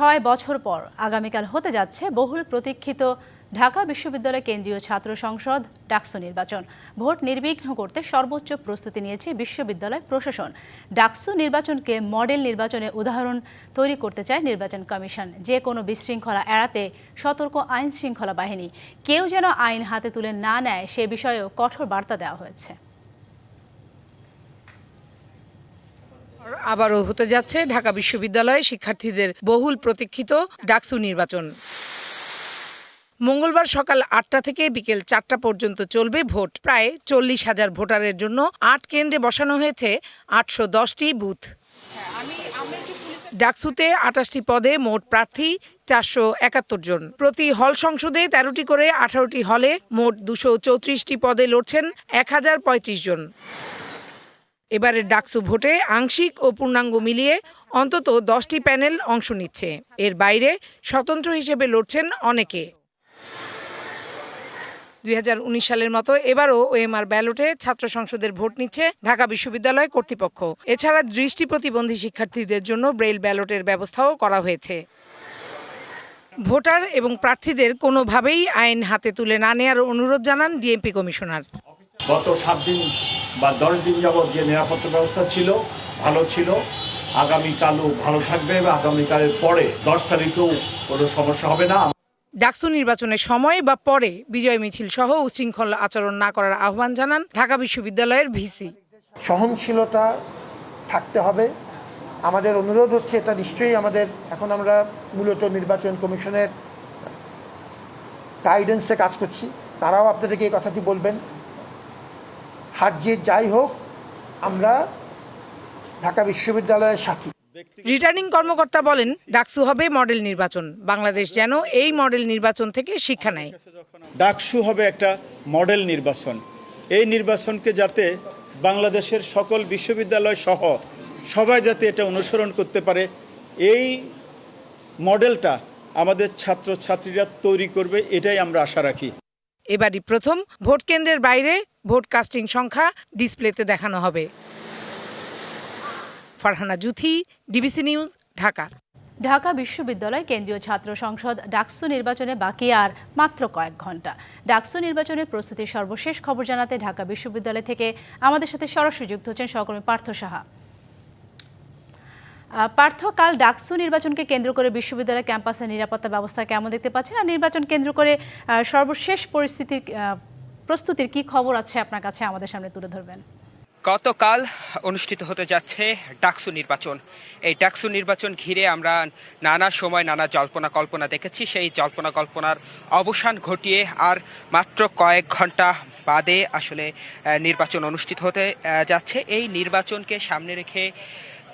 ছয় বছর পর আগামীকাল হতে যাচ্ছে বহুল প্রতীক্ষিত ঢাকা বিশ্ববিদ্যালয় কেন্দ্রীয় ছাত্র সংসদ ডাকসু নির্বাচন। ভোট নির্বিঘ্ন করতে সর্বোচ্চ প্রস্তুতি নিয়েছে বিশ্ববিদ্যালয় প্রশাসন। ডাকসু নির্বাচনকে মডেল নির্বাচনে উদাহরণ তৈরি করতে চায় নির্বাচন কমিশন। যে কোনো বিশৃঙ্খলা এড়াতে সতর্ক আইন শৃঙ্খলা বাহিনী। কেউ যেন আইন হাতে তুলে না নেয় সে বিষয়েও কঠোর বার্তা দেওয়া হয়েছে। আবারও হতে যাচ্ছে ঢাকা বিশ্ববিদ্যালয়ে শিক্ষার্থীদের বহুল প্রতীক্ষিত ডাকসু নির্বাচন। মঙ্গলবার সকাল আটটা থেকে বিকেল চারটা পর্যন্ত চলবে ভোট। প্রায় চল্লিশ হাজার ভোটারের জন্য আট কেন্দ্রে বসানো হয়েছে আটশো দশটি বুথ। ডাকসুতে আটাশটি পদে মোট প্রার্থী চারশো একাত্তর জন। প্রতি হল সংসদে তেরোটি করে আঠারোটি হলে মোট দুশো চৌত্রিশটি পদে লড়ছেন এক হাজার পঁয়ত্রিশ জন। এবারের ডাকসু ভোটে আংশিক ও পূর্ণাঙ্গ মিলিয়ে অন্তত দশটি প্যানেল অংশ নিচ্ছে। এর বাইরে স্বতন্ত্র হিসেবে লড়ছেন অনেকে। দুই সালের মতো এবারও ওএমআর ব্যালটে ছাত্র সংসদের ভোট নিচ্ছে ঢাকা বিশ্ববিদ্যালয় কর্তৃপক্ষ। এছাড়া দৃষ্টি প্রতিবন্ধী শিক্ষার্থীদের জন্য ব্রেইল ব্যালটের ব্যবস্থাও করা হয়েছে। ভোটার এবং প্রার্থীদের কোনোভাবেই আইন হাতে তুলে না নেওয়ার অনুরোধ জানান ডিএমপি কমিশনার। গত সাত দিন বা দশ দিন যাবৎ যে নিরাপত্তা ব্যবস্থা ছিল ভালো ছিল। আগামীকালও ভালো থাকবে এবং আগামীকালের পরে দশ তারিখেও কোনো সমস্যা হবে না। ডাকসু নির্বাচনের সময় বা পরে বিজয় মিছিল সহ উশৃঙ্খল আচরণ না করার আহ্বান জানান ঢাকা বিশ্ববিদ্যালয়ের ভিসি। সহনশীলতা থাকতে হবে। আমাদের অনুরোধ হচ্ছে এটা নিশ্চয়ই আমাদের এখন আমরা মূলত নির্বাচন কমিশনের গাইডেন্সে কাজ করছি। তারাও আপনাদেরকে এই কথাটি বলবেন। হার যে যাই হোক আমরা ঢাকা বিশ্ববিদ্যালয়ের সাথী। রিটার্নিং কর্মকর্তা বলেন ডাকসু হবে মডেল নির্বাচন। বাংলাদেশ যেন এই মডেল নির্বাচন থেকে শিক্ষা নেয়। ডাকসু হবে একটা মডেল নির্বাচন। এই নির্বাচনকে যাতে বাংলাদেশের সকল বিশ্ববিদ্যালয় সহ সবাই যাতে এটা অনুসরণ করতে পারে এই মডেলটা আমাদের ছাত্র ছাত্রীরা তৈরি করবে এটাই আমরা আশা রাখি। এবারই প্রথম ভোট কেন্দ্রের বাইরে ভোট কাস্টিং সংখ্যা ডিসপ্লেতে দেখানো হবে। Farhana Juthi, DBC news, Dhaka. Dhaka বিশ্ববিদ্যালয় কেন্দ্রীয় ছাত্র সংসদ ডাকসু নির্বাচনে বাকি আর মাত্র কয়েক ঘণ্টা। ডাকসু নির্বাচনের প্রস্তুতির সর্বশেষ খবর জানাতে ঢাকা বিশ্ববিদ্যালয় থেকে আমাদের সাথে সরাসরি যুক্ত হচ্ছেন সহকর্মী পার্থ সাহা। পার্থ, কাল ডাকসু নির্বাচনকে কেন্দ্র করে বিশ্ববিদ্যালয় ক্যাম্পাসের নিরাপত্তা ব্যবস্থা কেমন দেখতে পাচ্ছেন? আর নির্বাচন কেন্দ্র করে সর্বশেষ পরিস্থিতির প্রস্তুতির কি খবর আছে আপনার কাছে? আমাদের সামনে তুলে ধরবেন। গতকাল অনুষ্ঠিত হতে যাচ্ছে ডাকসু নির্বাচন। এই ডাকসু নির্বাচন ঘিরে আমরা নানা সময় নানা জল্পনা কল্পনা দেখেছি। সেই জল্পনা কল্পনার অবসান ঘটিয়ে আর মাত্র কয়েক ঘণ্টা বাদে আসলে নির্বাচন অনুষ্ঠিত হতে যাচ্ছে। এই নির্বাচনকে সামনে রেখে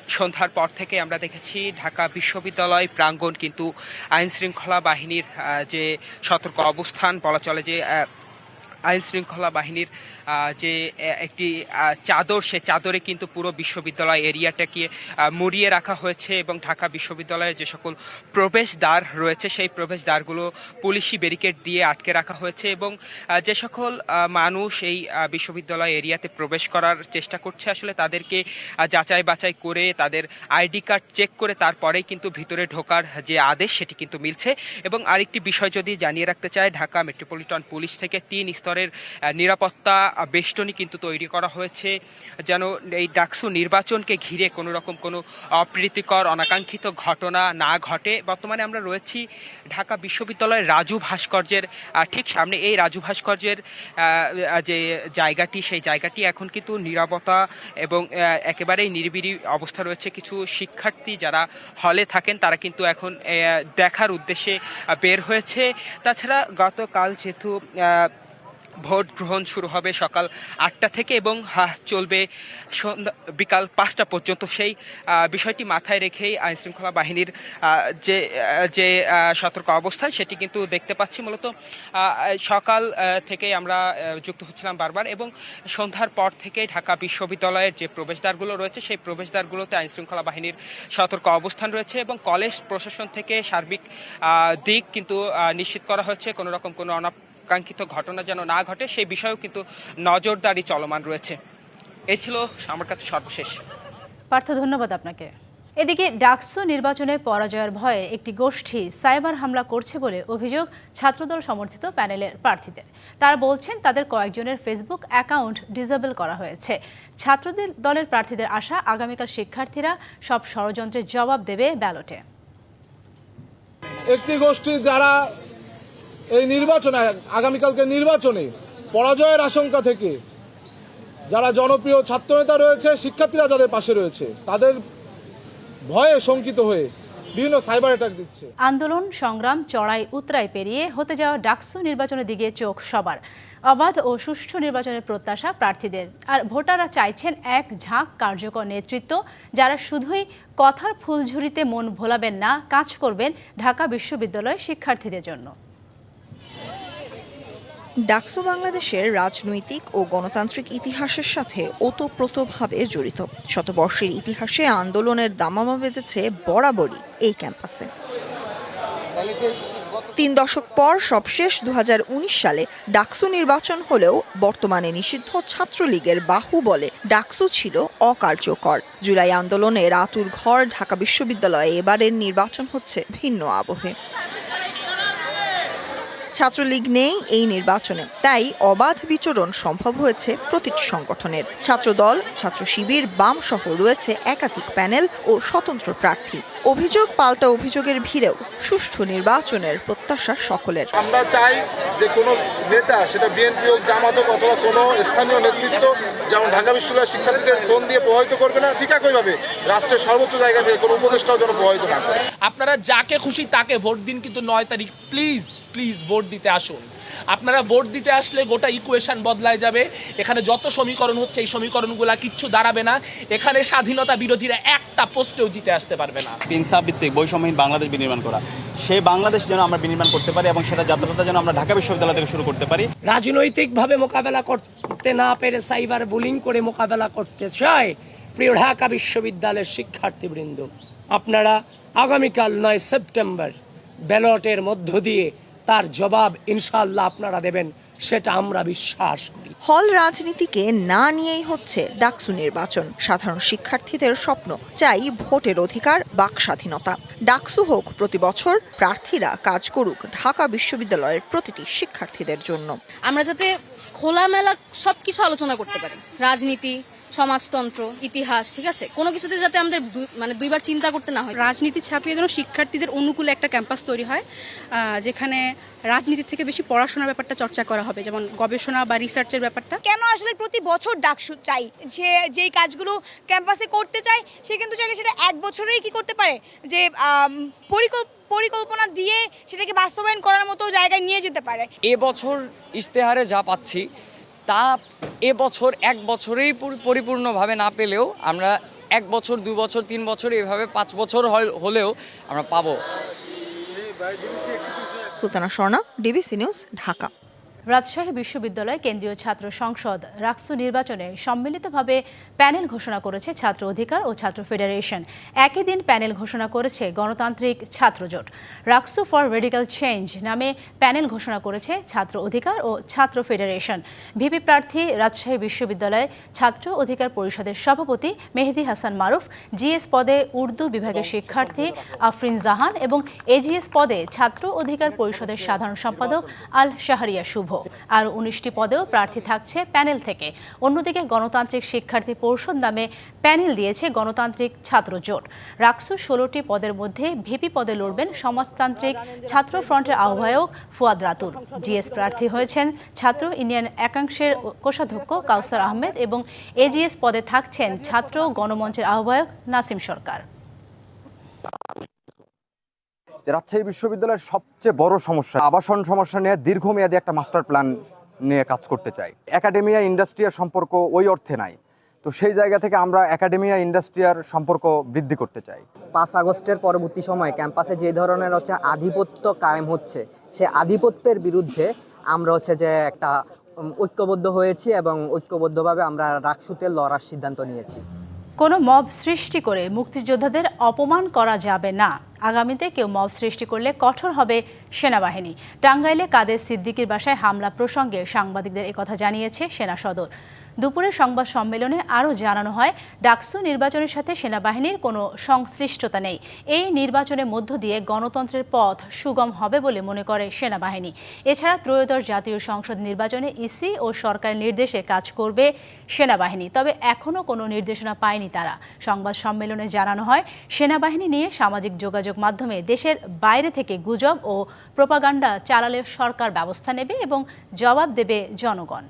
সন্ধ্যার পর থেকে আমরা দেখেছি ঢাকা বিশ্ববিদ্যালয় প্রাঙ্গণ কিন্তু আইনশৃঙ্খলা বাহিনীর যে সতর্ক অবস্থান বলা চলে যে আইন শৃঙ্খলা বাহিনীর যে একটি চাদর, সে চাদরে কিন্তু পুরো বিশ্ববিদ্যালয় এরিয়াটাকে মুড়িয়ে রাখা হয়েছে এবং ঢাকা বিশ্ববিদ্যালয়ের যে সকল প্রবেশদ্বার রয়েছে, সেই প্রবেশদ্বারগুলো পুলিশি ব্যারিকেড দিয়ে আটকে রাখা হয়েছে এবং যে সকল মানুষ এই বিশ্ববিদ্যালয় এরিয়াতে প্রবেশ করার চেষ্টা করছে, আসলে তাদেরকে যাচাই বাছাই করে, তাদের আইডি কার্ড চেক করে তারপরেই কিন্তু ভিতরে ঢোকার যে আদেশ, সেটি কিন্তু মিলছে এবং আরেকটি বিষয় যদি জানিয়ে রাখতে চাই ঢাকা মেট্রোপলিটন পুলিশ থেকে তিন স্তরের নিরাপত্তা বেষ্টনী কিন্তু তৈরি করা হয়েছে। যেন এই ডাকসু নির্বাচনকে ঘিরে কোনো রকম কোনো অপ্রীতিকর, অনাকাঙ্ক্ষিত ঘটনা না ঘটে। বর্তমানে আমরা রয়েছি ঢাকা বিশ্ববিদ্যালয়ের রাজু ভাস্কর্যের ঠিক সামনে এই রাজু ভাস্কর্যের যে জায়গাটি, সেই জায়গাটি এখন কিন্তু নিরাপত্তা এবং একেবারেই নিরিবিলি অবস্থা রয়েছে। কিছু শিক্ষার্থী যারা হলে থাকেন, তারা কিন্তু এখন দেখার উদ্দেশ্যে বের হয়েছে। তাছাড়া গতকাল যেহেতু ভোট গ্রহণ শুরু হবে সকাল আটটা থেকে এবং চলবে বিকাল পাঁচটা পর্যন্ত। সেই বিষয়টি মাথায় রেখেই আইন শৃঙ্খলা বাহিনীর যে যে সতর্ক অবস্থান, সেটি কিন্তু দেখতে পাচ্ছি মূলত সকাল থেকে আমরা যুক্ত হচ্ছিলাম বারবার এবং সন্ধ্যার পর থেকে ঢাকা বিশ্ববিদ্যালয়ের যে প্রবেশদ্বারগুলো রয়েছে, সেই প্রবেশদ্বারগুলোতে আইন শৃঙ্খলা বাহিনীর সতর্ক অবস্থান রয়েছে এবং কলেজ প্রশাসন থেকে সার্বিক দিক কিন্তু নিশ্চিত করা হচ্ছে। কোনো রকম কোনো অনাকাঙ্ক্ষিত ঘটনা যেন না ঘটে সেই বিষয়েও কিন্তু নজরদারি চলমান রয়েছে। এ ছিল আমার কাছে সর্বশেষ। পার্থ ধন্যবাদ আপনাকে। এদিকে ডাকসু নির্বাচনে পরাজয়ের ভয়ে একটি গোষ্ঠী সাইবার হামলা করছে বলে অভিযোগ ছাত্রদল সমর্থিত প্যানেলের প্রার্থীদের। তারা বলছেন তাদের কয়েকজনের ফেসবুক অ্যাকাউন্ট ডিসেবল করা হয়েছে। ছাত্রদের দলের প্রার্থীদের আশা আগামীকাল শিক্ষার্থীরা সব ষড়যন্ত্রের জবাব দেবে ব্যালটে। একটি গোষ্ঠী যারা এই নির্বাচনে, আগামীকালকে নির্বাচনে পরাজয়ের আশঙ্কা থেকে যারা জনপ্রিয় ছাত্রনেতা রয়েছে, শিক্ষার্থীরা যাদের পাশে রয়েছে, তাদের ভয়ে শঙ্কিত হয়ে বিভিন্ন সাইবার অ্যাটাক দিচ্ছে। আন্দোলন, সংগ্রাম, চড়াই, উতরাই পেরিয়ে হতে যাওয়া ডাকসু নির্বাচনের দিকে চোখ সবার। অবাধ ও সুষ্ঠু নির্বাচনের প্রত্যাশা প্রার্থীদের। আর ভোটাররা চাইছেন এক ঝাঁক কার্যকর নেতৃত্ব, যারা শুধুই কথার ফুলঝুরিতে মন ভোলাবেন না, কাজ করবেন ঢাকা বিশ্ববিদ্যালয়ের শিক্ষার্থীদের জন্য। ডাকসু বাংলাদেশের রাজনৈতিক ও গণতান্ত্রিক ইতিহাসের সাথে ওতপ্রোতভাবে জড়িত। শতবর্ষের ইতিহাসে আন্দোলনের দামামা বেজেছে বরাবরই এই ক্যাম্পাসে। তিন দশক পর সবশেষ দু হাজার উনিশ সালে ডাকসু নির্বাচন হলেও বর্তমানে নিষিদ্ধ ছাত্রলীগের বাহু বলে ডাকসু ছিল অকার্যকর। জুলাই আন্দোলনে আতুর ঘর ঢাকা বিশ্ববিদ্যালয়ে এবারের নির্বাচন হচ্ছে ভিন্ন আবহে। ছাত্রলীগ নেই এই নির্বাচনে। তাই অবাধ বিচরণ সম্ভব হয়েছে প্রতিটি সংগঠনের। ছাত্রদল ছাত্র শিবির বাম সহ রয়েছে একাধিক প্যানেল ও স্বতন্ত্র প্রার্থী। অভিযোগ পাল্টা অভিযোগের ভিড়েও সুষ্ঠু নির্বাচনের প্রত্যাশা সকলের। আমরা চাই যে কোনো নেতা সেটা বিএনপি হোক জামাত হোক অথবা কোনো স্থানীয় নেতৃত্ব যেমন ঢাকা বিশ্ববিদ্যালয়ের শিক্ষার্থীদের ফোন দিয়ে প্রভাবিত করবে না ঠিক একইভাবে রাষ্ট্রের সর্বোচ্চ জায়গা থেকে কোনো উপদেষ্টাও যেন প্রভাবিত না করে। আপনারা যাকে খুশি তাকে ভোট দিন কিন্তু নয় তারিখ প্লিজ প্লিজ ভোট দিতে আসুন। আপনারা ভোট দিতে আসলে গোটা ইকুয়েশন বদলায় যাবে। এখানে যত সমীকরণ হচ্ছে এই সমীকরণগুলা কিচ্ছু দাঁড়াবে না। এখানে স্বাধীনতা বিরোধীরা একটা পোস্টেও জিতে আসতে পারবে না। ইনসাফ ভিত্তিক বৈষম্যহীন বাংলাদেশ বিনির্মাণ করা। সেই বাংলাদেশ যেন আমরা বিনির্মাণ করতে পারি এবং সেটা যাত্রাটা যেন আমরা ঢাকা বিশ্ববিদ্যালয় থেকে শুরু করতে পারি। রাজনৈতিকভাবে মোকাবেলা করতে না পেরে সাইবার বুলিং করে মোকাবেলা করতে চায় প্রিয় ঢাকা বিশ্ববিদ্যালয়ের শিক্ষার্থীবৃন্দ। আপনারা আগামীকাল নয় সেপ্টেম্বর ব্যালটের মধ্য দিয়ে তার জবাব ইনশাল্লাহ আপনারা দেবেন সেটা আমরা বিশ্বাস করি। হল রাজনীতিকে না নিয়েই হচ্ছে ডাকসু নির্বাচন। সাধারণ শিক্ষার্থীদের স্বপ্ন চাই ভোটের অধিকার বাক স্বাধীনতা। ডাকসু হোক প্রতি বছর প্রার্থীরা কাজ করুক ঢাকা বিশ্ববিদ্যালয়ের প্রতিটি শিক্ষার্থীদের জন্য। আমরা যাতে খোলামেলা সবকিছু আলোচনা করতে পারি। রাজনীতি সমাজতন্ত্র ইতিহাস ঠিক আছে? কোনো কিছুতে যাতে আমাদের দুই- মানে দুইবার চিন্তা করতে না হয়। রাজনীতি ছাপিয়ে যেন শিক্ষার্থীদের অনুকূলে একটা ক্যাম্পাস তৈরি হয় যেখানে রাজনীতির থেকে বেশি পড়াশোনার ব্যাপারটা চর্চা করা হবে যেমন গবেষণা বা রিসার্চের ব্যাপারটা। কেন আসলে প্রতি বছর ডাকসু চাই? যে যেই কাজগুলো ক্যাম্পাসে করতে চায় সে কিন্তু চাইলে সেটা এক বছরেই কি করতে পারে? যে পরিকল্প- পরিকল্পনা দিয়ে সেটাকে বাস্তবায়ন করার মতো জায়গায় নিয়ে যেতে পারে। এবছর ইশতেহারে যা পাচ্ছি তা এ বছর এক বছরেই পরিপূর্ণভাবে না পেলেও আমরা এক বছর, দু বছর, তিন বছর এভাবে পাঁচ বছর হলেও আমরা পাবো। Sultana Swarna, DBC news, Dhaka. Rajshahi বিশ্ববিদ্যালয় কেন্দ্রীয় ছাত্র সংসদ রাকসু নির্বাচনে সম্মিলিতভাবে প্যানেল ঘোষণা করেছে ছাত্র অধিকার ও ছাত্র ফেডারেশন। একই দিন প্যানেল ঘোষণা করেছে গণতান্ত্রিক ছাত্রজোট। রাকসু ফর রেডিক্যাল চেঞ্জ নামে প্যানেল ঘোষণা করেছে ছাত্র অধিকার ও ছাত্র ফেডারেশন। ভিপি প্রার্থী রাজশাহী বিশ্ববিদ্যালয় ছাত্র অধিকার পরিষদের সভাপতি মেহেদি হাসান মারুফ জিএস পদে উর্দু বিভাগের শিক্ষার্থী আফরিন জাহান এবং এজিএস পদে ছাত্র অধিকার পরিষদের সাধারণ সম্পাদক আল শাহরিয়া শুভ। আর উনিশটি পদেও প্রার্থী থাকছে প্যানেল থেকে। অন্যদিকে গণতান্ত্রিক শিক্ষার্থী পরিষদ নামে প্যানেল দিয়েছে গণতান্ত্রিক ছাত্র জোট। রাকসু ষোলোটি পদের মধ্যে ভিপি পদে লড়বেন সমাজতান্ত্রিক ছাত্র ফ্রন্টের আহ্বায়ক ফুয়াদ রাতুল। জিএস প্রার্থী হয়েছেন ছাত্র ইউনিয়ন একাংশের কোষাধ্যক্ষ কাউসার আহমেদ এবং এজিএস পদে থাকছেন ছাত্র গণমঞ্চের আহ্বায়ক নাসিম সরকার। যে রাজশাহী বিশ্ববিদ্যালয়ের সবচেয়ে বড় সমস্যা, আবাসন সমস্যা নিয়ে দীর্ঘমেয়াদী একটা মাস্টার প্ল্যান নিয়ে কাজ করতে চাই। একাডেমিয়া ইন্ডাস্ট্রিয়ার সম্পর্ক ওই অর্থে নাই। তো সেই জায়গা থেকে আমরা একাডেমিয়া ইন্ডাস্ট্রিয়ার সম্পর্ক বৃদ্ধি করতে চাই। পাঁচ আগস্টের পরবর্তী সময় ক্যাম্পাসে যে ধরনের হচ্ছে আধিপত্য কায়েম হচ্ছে, সে আধিপত্যের বিরুদ্ধে আমরা হচ্ছে যে একটা ঐক্যবদ্ধ হয়েছি এবং ঐক্যবদ্ধভাবে আমরা রাকসুতে লড়ার সিদ্ধান্ত নিয়েছি। কোনো মব সৃষ্টি করে মুক্তিযোদ্ধাদের অপমান করা যাবে না। আগামীতে কেউ মব সৃষ্টি করলে কঠোর হবে সেনাবাহিনী। টাঙ্গাইলে কাদের সিদ্দিকির বাসায় হামলা প্রসঙ্গে সাংবাদিকদের একথা জানিয়েছে সেনা সদর। দুপুরের সংবাদ সম্মেলনে আরও জানানো হয়, ডাকসু নির্বাচনের সাথে সেনাবাহিনীর কোনো সংশ্লিষ্টতা নেই। এই নির্বাচনের মধ্য দিয়ে গণতন্ত্রের পথ সুগম হবে বলে মনে করে সেনাবাহিনী। এছাড়া ত্রয়োদশ জাতীয় সংসদ নির্বাচনে ইসি ও সরকারের নির্দেশে কাজ করবে সেনাবাহিনী, তবে এখনও কোনো নির্দেশনা পায়নি তারা। সংবাদ সম্মেলনে জানানো হয়, সেনাবাহিনী নিয়ে সামাজিক যোগাযোগ মাধ্যমে দেশের বাইরে থেকে গুজব ও প্রোপাগান্ডা চালালে সরকার ব্যবস্থা নেবে এবং জবাব দেবে জনগণ।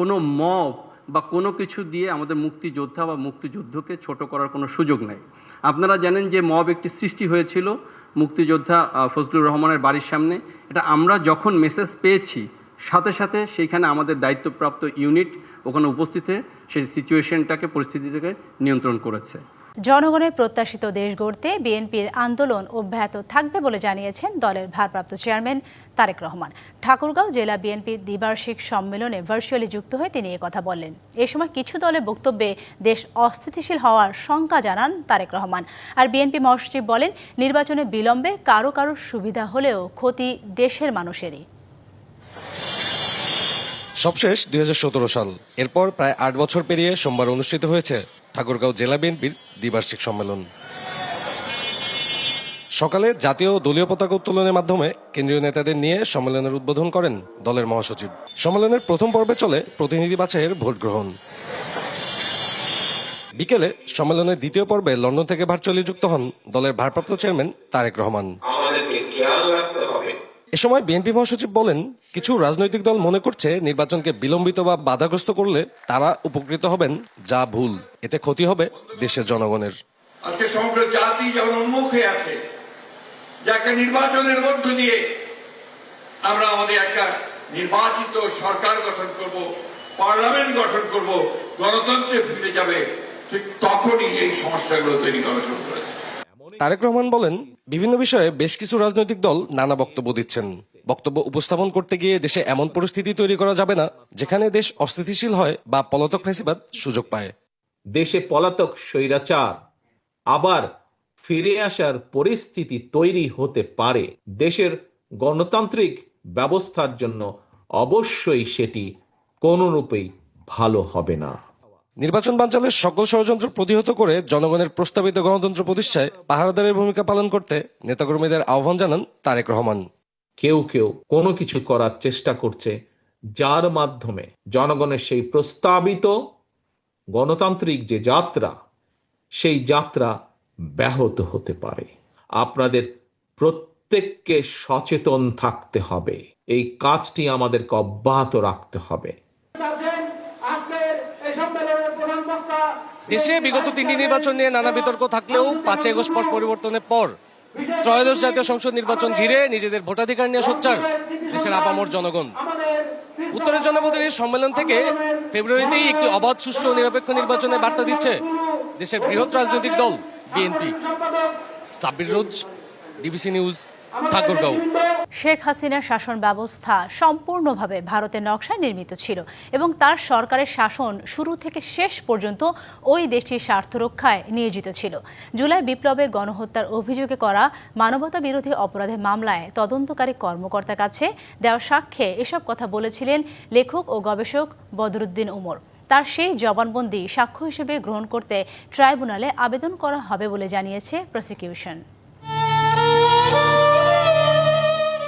কোনো মব বা কোনো কিছু দিয়ে আমাদের মুক্তিযোদ্ধা বা মুক্তিযুদ্ধকে ছোট করার কোনো সুযোগ নাই। আপনারা জানেন যে মব একটি সৃষ্টি হয়েছিল মুক্তিযোদ্ধা ফজলুর রহমানের বাড়ির সামনে। এটা আমরা যখন মেসেজ পেয়েছি, সাথে সাথে সেইখানে আমাদের দায়িত্বপ্রাপ্ত ইউনিট ওখানে উপস্থিত সেই সিচুয়েশনটাকে পরিস্থিতিটাকে নিয়ন্ত্রণ করেছে। জনগণের প্রত্যাশিত দেশ গড়তে বিএনপির আন্দোলন অব্যাহত থাকবে বলে জানিয়েছেন দলের ভারপ্রাপ্ত চেয়ারম্যান তারেক রহমান। ঠাকুরগাঁও জেলা বিএনপির দ্বিবার্ষিক সম্মেলনে ভার্চুয়ালি যুক্ত হয়ে তিনি কথা বললেন। এ সময় কিছু দলের বক্তব্যে দেশ অস্থিতিশীল হওয়ার শঙ্কা জানান তারেক রহমান। আর বিএনপি মহাসচিব বলেন, নির্বাচনে বিলম্বে কারও কারও সুবিধা হলেও ক্ষতি দেশের মানুষেরই। সবশেষ দুই সাল। এরপর প্রায় আট বছর পেরিয়ে সোমবার অনুষ্ঠিত হয়েছে ঠাকুরগাঁও জেলা বিএনপির দ্বিবার্ষিক সম্মেলন। সকালে জাতীয় দলীয় পতাকা উত্তোলনের মাধ্যমে কেন্দ্রীয় নেতাদের নিয়ে সম্মেলনের উদ্বোধন করেন দলের মহাসচিব। সম্মেলনের প্রথম পর্বে চলে প্রতিনিধি বাছাইয়ের ভোট গ্রহণ। বিকেলে সম্মেলনের দ্বিতীয় পর্বে লন্ডন থেকে ভার্চুয়ালি যুক্ত হন দলের ভারপ্রাপ্ত চেয়ারম্যান তারেক রহমান। এ সময় বিএনপি মহাসচিব বলেন, কিছু রাজনৈতিক দল মনে করছে নির্বাচনকে বিলম্বিত বা বাধাগ্রস্ত করলে তারা উপকৃত হবেন, যা ভুল। এতে ক্ষতি হবে দেশের জনগণের। আজকে সমগ্র জাতি যখন উন্মুখ আছে যে একটা নির্বাচনের মধ্য দিয়ে আমরা আমাদের একটা নির্বাচিত সরকার গঠন করব, পার্লামেন্ট গঠন করব গণতন্ত্রে ফিরে যাবে, ঠিক তখনই এই সমস্যাগুলো তৈরি করা শুরু করেছে। তারেক রহমান বলেন, বিভিন্ন বিষয়ে বেশ কিছু রাজনৈতিক দল নানা বক্তব্য দিচ্ছেন। বক্তব্য উপস্থাপন করতে গিয়ে দেশে এমন পরিস্থিতি তৈরি করা যাবে না, যেখানে দেশ অস্থিতিশীল হয় বা পলাতক ফেসিবাদ সুযোগ পায়। দেশে পলাতক স্বৈরাচার, আবার ফিরে আসার পরিস্থিতি তৈরি হতে পারে। দেশের গণতান্ত্রিক ব্যবস্থার জন্য অবশ্যই সেটি কোনরূপেই ভালো হবে না। নির্বাচন বাঞ্চালের সকল ষড়যন্ত্র প্রতিহত করে জনগণের প্রস্তাবিত গণতন্ত্র প্রতিষ্ঠায় পাহারাদারের ভূমিকা পালন করতে নেতাকর্মীদের আহ্বান জানান তারেক রহমান। কেউ কেউ কোনো কিছু করার চেষ্টা করছে, যার মাধ্যমে জনগণের সেই প্রস্তাবিত গণতান্ত্রিক যে যাত্রা, সেই যাত্রা ব্যাহত হতে পারে। আপনাদের প্রত্যেককে সচেতন থাকতে হবে। এই কাজটি আমাদেরকে অব্যাহত রাখতে হবে। দেশে বিগত তিনটি নির্বাচন নিয়ে নানা বিতর্ক থাকলেও পাঁচই আগস্ট পর পরিবর্তনের পর ত্রয়োদশ জাতীয় সংসদ নির্বাচন ঘিরে নিজেদের ভোটাধিকার নিয়ে সোচ্চার দেশের আপামর জনগণ। উত্তরের জনপদের সম্মেলন থেকে ফেব্রুয়ারিতেই একটি অবাধ, সুষ্ঠু ও নিরপেক্ষ নির্বাচনের বার্তা দিচ্ছে দেশের বৃহৎ রাজনৈতিক দল, BNP. Sabbir Roz, DBC news, Thakurgaon. Sheikh হাসিনার শাসন ব্যবস্থা সম্পূর্ণভাবে ভারতের নকশায় নির্মিত ছিল এবং তার সরকারের শাসন শুরু থেকে শেষ পর্যন্ত ওই দেশটির স্বার্থ রক্ষায় নিয়োজিত ছিল। জুলাই বিপ্লবে গণহত্যার অভিযোগে করা মানবতা বিরোধী অপরাধের মামলায় তদন্তকারী কর্মকর্তার কাছে দেওয়া সাক্ষ্যে এসব কথা বলেছিলেন লেখক ও গবেষক বদরুদ্দিন উমর। তার সেই জবানবন্দি সাক্ষ্য হিসেবে গ্রহণ করতে ট্রাইব্যুনালে আবেদন করা হবে বলে জানিয়েছে প্রসিকিউশন।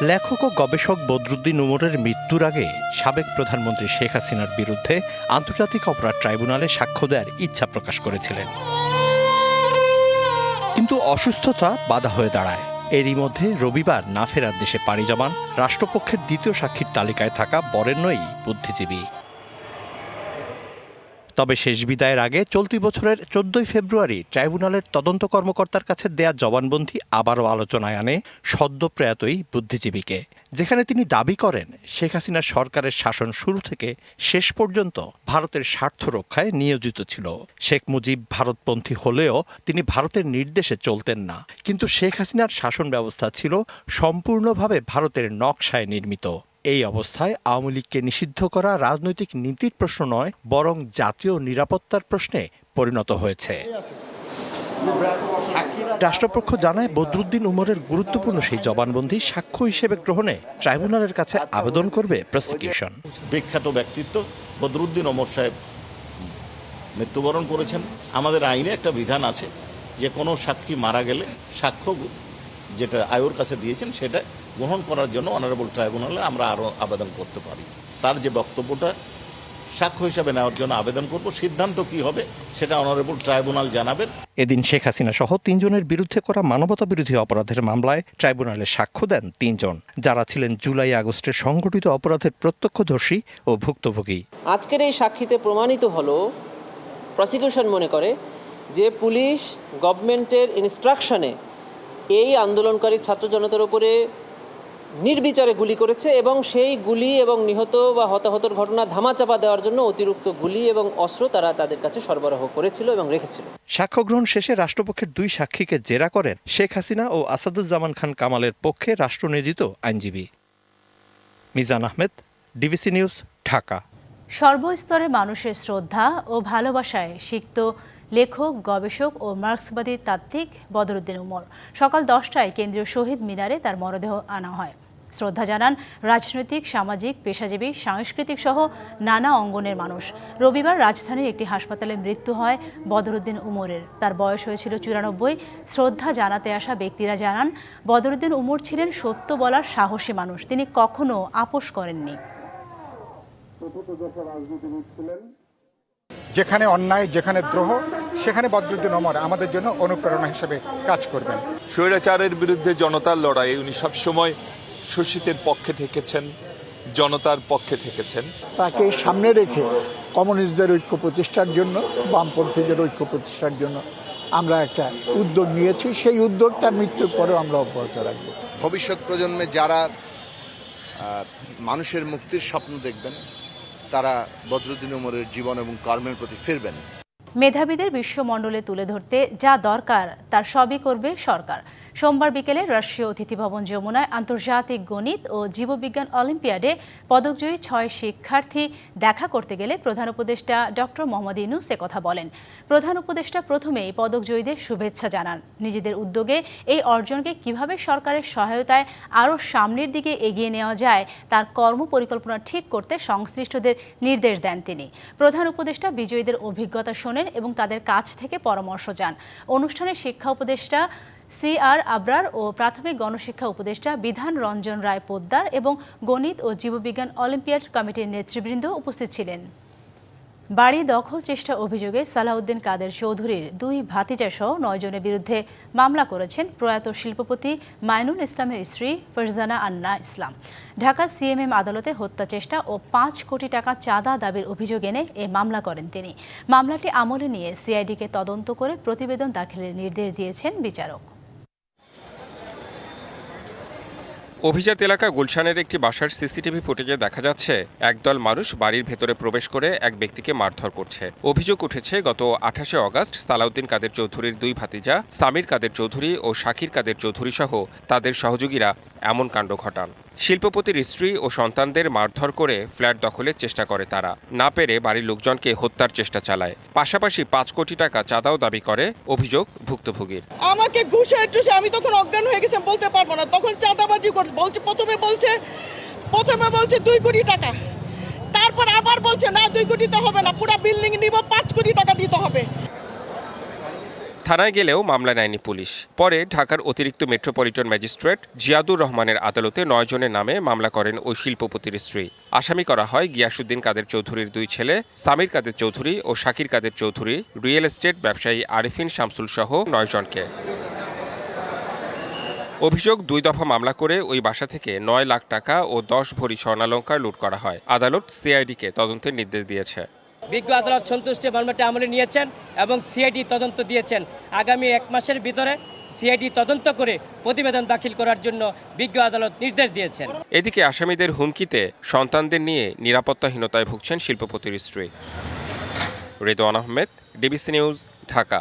লেখক ও গবেষক বদরুদ্দিন উমরের মৃত্যুর আগে সাবেক প্রধানমন্ত্রী শেখ হাসিনার বিরুদ্ধে আন্তর্জাতিক অপরাধ ট্রাইব্যুনালে সাক্ষ্য দেওয়ার ইচ্ছা প্রকাশ করেছিলেন। কিন্তু অসুস্থতা বাধা হয়ে দাঁড়ায়। এরই মধ্যে রবিবার না ফেরার দেশে পাড়ি জমান রাষ্ট্রপক্ষের দ্বিতীয় সাক্ষীর তালিকায় থাকা বরেণ্যই বুদ্ধিজীবী। তবে শেষ বিদায়ের আগে চলতি বছরের চোদ্দই ফেব্রুয়ারি ট্রাইব্যুনালের তদন্ত কর্মকর্তার কাছে দেয়া জবানবন্দি আবারও আলোচনায় আনে সদ্য প্রয়াতই বুদ্ধিজীবীকে। যেখানে তিনি দাবি করেন, শেখ হাসিনার সরকারের শাসন শুরু থেকে শেষ পর্যন্ত ভারতের স্বার্থ রক্ষায় নিয়োজিত ছিল। শেখ মুজিব ভারতপন্থী হলেও তিনি ভারতের নির্দেশে চলতেন না। কিন্তু শেখ হাসিনার শাসন ব্যবস্থা ছিল সম্পূর্ণভাবে ভারতের নকশায় নির্মিত। এই অবস্থায় আওয়ামী লীগকে নিষিদ্ধ করা রাজনৈতিক নীতির প্রশ্ন নয়, বরং জাতীয় নিরাপত্তার প্রশ্নে পরিণত হয়েছে। রাষ্ট্রপক্ষ জানায়, বদরুদ্দিন উমরের গুরুত্বপূর্ণ সেই জবানবন্দি সাক্ষ্য হিসেবে গ্রহণে ট্রাইব্যুনালের কাছে আবেদন করবে প্রসিকিউশন বিখ্যাত ব্যক্তিত্ব বদরুদ্দিন ওমর সাহেব মৃত্যুবরণ করেছেন। আমাদের আইনে একটা বিধান আছে যে কোনো সাক্ষী মারা গেলে সাক্ষ্য যেটা আয়োর কাছে দিয়েছেন সেটা গ্রহণ করার জন্য অনারেবল ট্রাইব্যুনালে আমরা আরও আবেদন করতে পারি। তার যে বক্তব্যটা সাক্ষ্য হিসাবে নেওয়ার জন্য আবেদন করব সিদ্ধান্ত কি হবে সেটা অনারেবল ট্রাইব্যুনাল জানাবেন। এদিন শেখ হাসিনা সহ তিনজনের বিরুদ্ধে করা মানবতা বিরোধী অপরাধের মামলায় ট্রাইব্যুনালে সাক্ষ্য দেন তিনজন। যারা ছিলেন জুলাই আগস্টের সংঘটিত অপরাধের প্রত্যক্ষদর্শী ও ভুক্তভোগী। আজকের এই সাক্ষীতে প্রমাণিত হলো প্রসিকিউশন মনে করে যে পুলিশ গভর্নমেন্টের ইনস্ট্রাকশনে এই আন্দোলনকারী ছাত্র জনতার উপরে নির্বিচারে গুলি করেছে এবং সেই গুলি এবং নিহত বা হতাহতর ঘটনা ধামাচাপা দেওয়ার জন্য অতিরিক্ত গুলি এবং অস্ত্র তারা তাদের কাছে সরবরাহ করেছিল এবং রেখেছিল। সাক্ষ্য গ্রহণ শেষে রাষ্ট্রপক্ষের দুই সাক্ষীকে জেরা করেন শেখ হাসিনা ও আসাদুজ্জামান খান কামালের পক্ষে রাষ্ট্রনিয়োজিত আইনজীবী। Mizan Ahmed DBC news Dhaka. সর্বস্তরে মানুষের শ্রদ্ধা ও ভালোবাসায় সিক্ত লেখক গবেষক ও মার্ক্সবাদী তাত্ত্বিক বদরুদ্দিন উমর। সকাল দশটায় কেন্দ্রীয় শহীদ মিনারে তার মরদেহ আনা হয়। শ্রদ্ধা জানান রাজনৈতিক সামাজিক পেশাজীবী সাংস্কৃতিক সহ নানা অঙ্গনের মানুষ। রবিবার রাজধানীর একটি হাসপাতালে মৃত্যু হয় বদরুদ্দিন উমরের। তার বয়স হয়েছিল চুরানব্বই। শ্রদ্ধা জানাতে আসা ব্যক্তিরা জানান বদরুদ্দিন উমর ছিলেন সত্য বলার সাহসী মানুষ। তিনি কখনো আপোষ করেননি। যেখানে অন্যায় যেখানে দ্রোহ সেখানে বদরুদ্দিন ওমর আমাদের জন্য অনুপ্রেরণা হিসেবে কাজ করবেন। স্বৈরাচারের বিরুদ্ধে জনতার লড়াই উনি সবসময় শোষিতের পক্ষে থেকেছেন জনতার পক্ষে থেকেছেন। তাকে সামনে রেখে কমিউনিস্টদের ঐক্য প্রতিষ্ঠার জন্য বামপন্থীদের ঐক্য প্রতিষ্ঠার জন্য আমরা একটা উদ্যোগ নিয়েছি। সেই উদ্যোগ তার মৃত্যুর পরেও আমরা অব্যাহত রাখব। ভবিষ্যৎ প্রজন্মে যারা আহ, মানুষের মুক্তির স্বপ্ন দেখবেন তারা বদরুদ্দিন উমরের জীবন এবং কর্মের প্রতি ফিরবেন। মেধাবীদের বিশ্বমণ্ডলে তুলে ধরতে যা দরকার তার সবই করবে সরকার। সোমবার বিকেলে রাষ্ট্রীয় অতিথি ভবন যমুনায় আন্তর্জাতিক গণিত ও জীববিজ্ঞান অলিম্পিয়াডে পদকজয়ী ছয় শিক্ষার্থী দেখা করতে গেলে প্রধান উপদেষ্টা ডক্টর মোহাম্মদ ইনুস কথা বলেন। প্রধান উপদেষ্টা প্রথমেই পদকজয়ীদের শুভেচ্ছা জানান। নিজেদের উদ্যোগে এই অর্জনকে কীভাবে সরকারের সহায়তায় আরও সামনের দিকে এগিয়ে নেওয়া যায়, তার কর্ম পরিকল্পনা ঠিক করতে সংশ্লিষ্টদের নির্দেশ দেন তিনি। প্রধান উপদেষ্টা বিজয়ীদের অভিজ্ঞতা শোনেন এবং তাদের কাছ থেকে পরামর্শ যান অনুষ্ঠানে শিক্ষা উপদেষ্টা সি আর আবরার ও প্রাথমিক গণশিক্ষা উপদেষ্টা বিধান রঞ্জন রায় পোদ্দার এবং গণিত ও জীববিজ্ঞান অলিম্পিয়াড কমিটির নেতৃবৃন্দ উপস্থিত ছিলেন। বাড়ি দখল চেষ্টা অভিযোগে সালাউদ্দিন কাদের চৌধুরীর দুই ভাতিজা সহ নয়জনের বিরুদ্ধে মামলা করেছেন প্রয়াত শিল্পপতি মাইনুল ইসলামের স্ত্রী ফরজানা আন্না ইসলাম। ঢাকা সিএমএম আদালতে হত্যা চেষ্টা ও পাঁচ কোটি টাকা চাঁদা দাবির অভিযোগ এনে এ মামলা করেন তিনি। মামলাটি আমলে নিয়ে সিআইডিকে তদন্ত করে প্রতিবেদন দাখিলের নির্দেশ দিয়েছেন বিচারক। অভিজাত এলাকা গুলশানের একটি বাসার সিসিটিভি ফুটেজে দেখা যাচ্ছে, একদল মানুষ বাড়ির ভেতরে প্রবেশ করে এক ব্যক্তিকে মারধর করছে। অভিযোগ উঠেছে, গত আঠাশে অগাস্ট সালাউদ্দিন কাদের চৌধুরীর দুই ভাতিজা, সামির কাদের চৌধুরী ও শাকির কাদের চৌধুরী সহ তাদের সহযোগীরা এমন কাণ্ড ঘটান। শিল্পপতির স্ত্রী ও সন্তানদের মারধর করে ফ্ল্যাট দখলের চেষ্টা করে তারা। না পেরে বাড়ির লোকজনকে হত্যার চেষ্টা চালায়। পাশাপাশি পাঁচ কোটি টাকা চাঁদাও দাবি করে অভিযোগ ভুক্তভোগীর। আমাকে ঘুষে টুসে আমি তখন অজ্ঞান হয়ে গেছি বলতে পারব না। তখন চাঁদাবাজি করছে বলছে, প্রথমে বলছে প্রথমে বলছে দুই কোটি টাকা। তারপর আবার বলছে, না, দুই কোটি তো হবে না, পুরো বিল্ডিং নিব, পাঁচ কোটি টাকা দিতে হবে। থানায় গেলেও মামলা নেয়নি পুলিশ। পরে ঢাকার অতিরিক্ত মেট্রোপলিটন ম্যাজিস্ট্রেট জিয়াদুর রহমানের আদালতে নয় জনের নামে মামলা করেন ওই শিল্পপতির স্ত্রী। আসামি করা হয় গিয়াসুদ্দিন কাদের চৌধুরীর দুই ছেলে, সামির কাদের চৌধুরী ও শাকির কাদের চৌধুরী, রিয়েল এস্টেট ব্যবসায়ী আরিফিন শামসুল সহ নয় জনকে। অভিযোগ দুই দফা মামলা করে ওই বাসা থেকে নয় লাখ টাকা ও দশ ভরি স্বর্ণালঙ্কার লুট করা হয়। আদালত সিআইডিকে তদন্তের নির্দেশ দিয়েছে। বিজ্ঞ আদালত সন্তুষ্টি মামলাটি আমলে নিয়েছেন এবং সিআইডি তদন্ত দিয়েছেন। আগামী এক মাসের ভিতরে সিআইডি তদন্ত করে প্রতিবেদন দাখিল করার জন্য বিজ্ঞ আদালত নির্দেশ দিয়েছেন। এদিকে আসামিদের হুমকিতে সন্তানদের নিয়ে নিরাপত্তাহীনতায় ভুগছেন শিল্পপতির স্ত্রী। Redwan Ahmed, DBC news, Dhaka.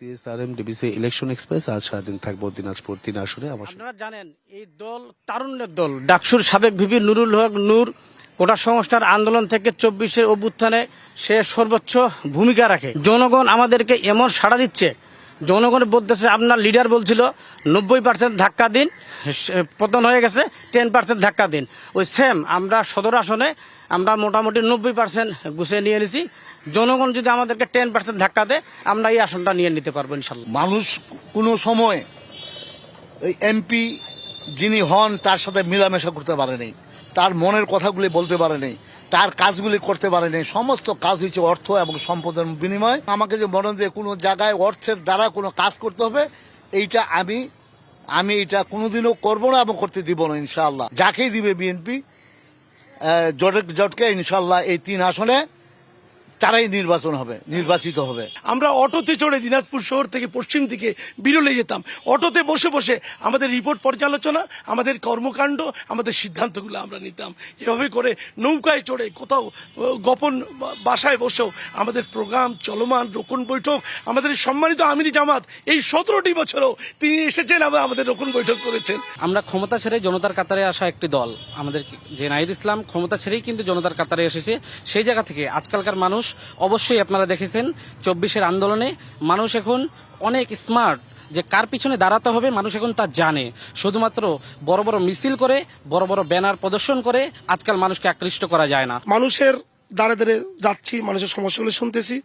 CSRM, DBC, election express আজ সারাদিন থাকব দিনাজপুর, তিন আসনে আমার আপনারা জানেন, এই দল তারুণ্যের দল। ডাকসুর সাবেক ভিপি নুরুল হক নূর কোটা সংস্কার আন্দোলন থেকে চব্বিশের অভ্যুত্থানে সে সর্বোচ্চ ভূমিকা রাখে। জনগণ আমাদেরকে এমন সাড়া দিচ্ছে। জনগণ বলতেছে, আপনার লিডার বলছিল, নব্বই পার্সেন্ট ধাক্কা দিন পতন হয়ে গেছে টেন পার্সেন্ট ধাক্কা দিন। ওই সেম আমরা সদর আসনে আমরা মোটামুটি নব্বই পার্সেন্ট গুছিয়ে নিয়ে নিয়েছি জনগণ যদি আমাদেরকে টেন পার্সেন্ট ধাক্কা দেয়, আমরা এই আসনটা নিয়ে নিতে পারব ইনশাল্লাহ। মানুষ কোনো সময় এই এমপি যিনি হন, তার সাথে মেলামেশা করতে পারেনি তার মনের কথাগুলি বলতে পারেনি তার কাজগুলি করতে পারেনি সমস্ত কাজ হচ্ছে অর্থ এবং সম্পদের বিনিময়। আমাকে যে মনে যে কোনো জায়গায় অর্থের দ্বারা কোনো কাজ করতে হবে, এইটা আমি আমি এটা কোনোদিনও করব না এবং করতে দিব না ইনশাল্লাহ যাকেই দিবে বিএনপি জটকে ইনশাল্লাহ এই তিন আসনে তারাই নির্বাচন হবে নির্বাচিত হবে। আমরা অটোতে চড়ে দিনাজপুর শহর থেকে পশ্চিম দিকে বিরলে যেতাম। অটোতে বসে বসে আমাদের রিপোর্ট পর্যালোচনা আমাদের কর্মকাণ্ড আমাদের সিদ্ধান্তগুলো আমরা নিতাম। এভাবে করে নৌকায় চড়ে কোথাও গোপন বাসায় বসেও আমাদের প্রোগ্রাম চলমান রোকন বৈঠক আমাদের সম্মানিত আমিরি জামাত এই সতেরোটি বছরও তিনি এসেছেন আবার আমাদের রোকন বৈঠক করেছেন। আমরা ক্ষমতা ছেড়ে জনতার কাতারে আসা একটি দল আমাদের যে নাহিদ ইসলাম ক্ষমতা ছেড়েই কিন্তু জনতার কাতারে এসেছে। সেই জায়গা থেকে আজকালকার মানুষ অবশ্যই আপনারা দেখেছেন চব্বিশের আন্দোলনে মানুষ এখন অনেক স্মার্ট যে কার পিছনে দাঁড়াতে হবে মানুষ এখন তা জানে। শুধুমাত্র বড় বড় মিছিল করে, বড় বড় ব্যানার প্রদর্শন করে আজকাল মানুষকে আকৃষ্ট করা যায় না। মানুষের দাঁড়ে দাঁড়ে যাচ্ছি, মানুষের সমস্যাগুলো শুনতেছি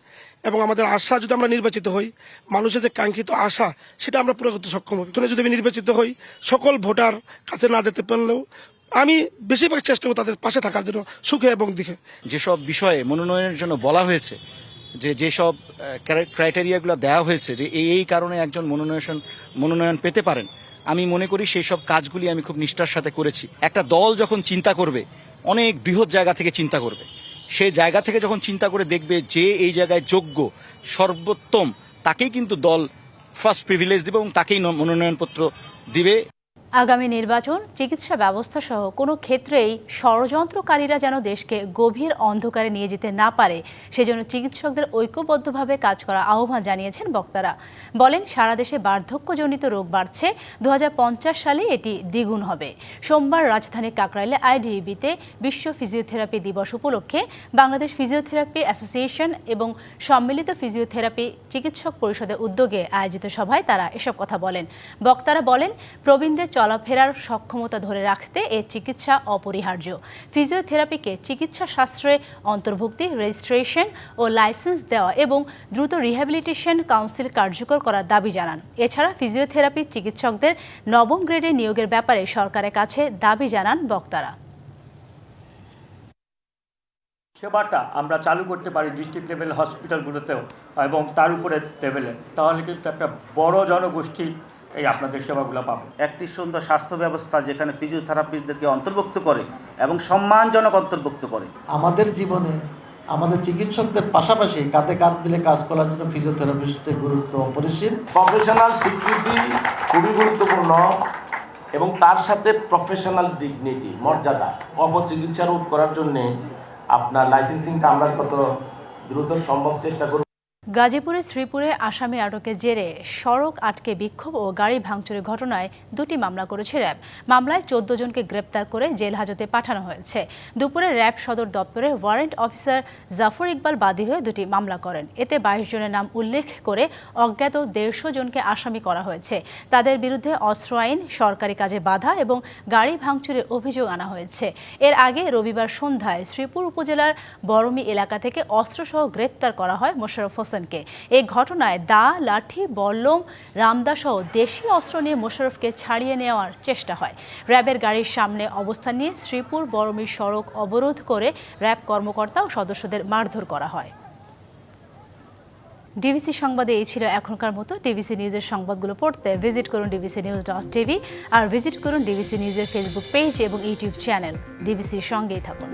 এবং আমাদের আশা যদি আমরা নির্বাচিত হই, মানুষের যে কাঙ্ক্ষিত আশা, সেটা আমরা পুরো করতে সক্ষম হই। যদি আমি নির্বাচিত হই, সকল ভোটার কাছে না যেতে পারলেও আমি বেশিরভাগ চেষ্টা করব তাদের পাশে থাকার জন্য, সুখে এবং দিকে। যেসব বিষয়ে মনোনয়নের জন্য বলা হয়েছে, যে যেসব ক্রাইটেরিয়াগুলো দেওয়া হয়েছে, যে এই এই কারণে একজন মনোনয়ন মনোনয়ন পেতে পারেন, আমি মনে করি সেই সব কাজগুলি আমি খুব নিষ্ঠার সাথে করেছি। একটা দল যখন চিন্তা করবে, অনেক বৃহৎ জায়গা থেকে চিন্তা করবে সেই জায়গা থেকে যখন চিন্তা করে দেখবে যে এই জায়গায় যোগ্য, সর্বোত্তম, তাকেই কিন্তু দল ফার্স্ট প্রিভিলেজ দেবে এবং তাকেই মনোনয়নপত্র দিবে। আগামী নির্বাচন, চিকিৎসা ব্যবস্থা সহ কোনো ক্ষেত্রেই ষড়যন্ত্রকারীরা যেন দেশকে গভীর অন্ধকারে নিয়ে যেতে না পারে, সেজন্য চিকিৎসকদের ঐক্যবদ্ধভাবে কাজ করার আহ্বান জানিয়েছেন বক্তারা। বলেন, সারা দেশে বার্ধক্যজনিত রোগ বাড়ছে। দু হাজার পঞ্চাশ সালে এটি দ্বিগুণ হবে। সোমবার রাজধানীর কাকরাইলে আইডিবিতে বিশ্ব ফিজিওথেরাপি দিবস উপলক্ষে বাংলাদেশ ফিজিওথেরাপি অ্যাসোসিয়েশন এবং সম্মিলিত ফিজিওথেরাপি চিকিৎসক পরিষদের উদ্যোগে আয়োজিত সভায় তারা এসব কথা বলেন। বক্তারা বলেন, প্রবীণদের চলাফেরার সক্ষমতা ধরে রাখতে এ চিকিৎসা অপরিহার্য। ফিজিওথেরাপিকে চিকিৎসা শাস্ত্রে অন্তর্ভুক্তি, রেজিস্ট্রেশন ও লাইসেন্স দেওয়া এবং দ্রুত রিহ্যাবিলিটেশন কাউন্সিল কার্যকর করার দাবি জানান। এছাড়া ফিজিওথেরাপি চিকিৎসকদের নবম গ্রেডে নিয়োগের ব্যাপারে সরকারের কাছে দাবি জানান বক্তারা। সেবাটা আমরা চালু করতে পারি ডিস্ট্রিক্ট লেভেল হসপিটালগুলোতেও এবং তার উপরে লেভেলে। তাহলে কিন্তু একটা বড় জনগোষ্ঠী এই আপনাদের সেবাগুলো পাবে। একটি সুন্দর স্বাস্থ্য ব্যবস্থা যেখানে ফিজিওথেরাপিস্টদেরকে অন্তর্ভুক্ত করে এবং সম্মানজনক অন্তর্ভুক্ত করে। আমাদের জীবনে আমাদের চিকিৎসকদের পাশাপাশি কাঁধে কাঁধ মিলে কাজ করার জন্য ফিজিওথেরাপিস্টের গুরুত্ব অপরিসীম। প্রফেশনাল স্বীকৃতি খুবই গুরুত্বপূর্ণ এবং তার সাথে প্রফেশনাল ডিগনিটি মর্যাদা অপচিকিৎসা রোধ করার জন্যে আপনার লাইসেন্সিংটা আমরা কত দ্রুত সম্ভব চেষ্টা করব। গাজীপুরে শ্রীপুরে আসামি আটকের জেরে সড়ক আটকে বিক্ষোভ ও গাড়ি ভাঙচুরের ঘটনায় দুটি মামলা করেছে র্যাব। মামলায় চোদ্দ জনকে গ্রেপ্তার করে জেল হাজতে পাঠানো হয়েছে। দুপুরে র্যাব সদর দপ্তরে ওয়ারেন্ট অফিসার জাফর ইকবাল বাদী হয়ে দুটি মামলা করেন। এতে বাইশ জনের নাম উল্লেখ করে অজ্ঞাত দেড়শো জনকে আসামি করা হয়েছে। তাদের বিরুদ্ধে অস্ত্র আইন, সরকারি কাজে বাধা এবং গাড়ি ভাঙচুরের অভিযোগ আনা হয়েছে। এর আগে রবিবার সন্ধ্যায় শ্রীপুর উপজেলার বরমি এলাকা থেকে অস্ত্রসহ গ্রেপ্তার করা হয় মোশাররফ হোসেনকে। এই ঘটনায় দা, লাঠি, বল্লম রামদা সহ দেশীয় অস্ত্র নিয়ে মোশাররফকে ছাড়িয়ে নেওয়ার চেষ্টা হয়। র্যাবের গাড়ির সামনে অবস্থান নিয়ে শ্রীপুর বরমি সড়ক অবরোধ করে র্যাব কর্মকর্তা ও সদস্যদের মারধর করা হয়। ডিবিসি সংবাদে এই ছিল এখনকার মতো। ডিবিসি নিউজের সংবাদগুলো পড়তে ভিজিট করুন ডিবিসি নিউজ ডট টিভি আর ভিজিট করুন ডিবিসি নিউজের ফেসবুক পেজ এবং ইউটিউব চ্যানেল। ডিবিসির সঙ্গেই থাকুন।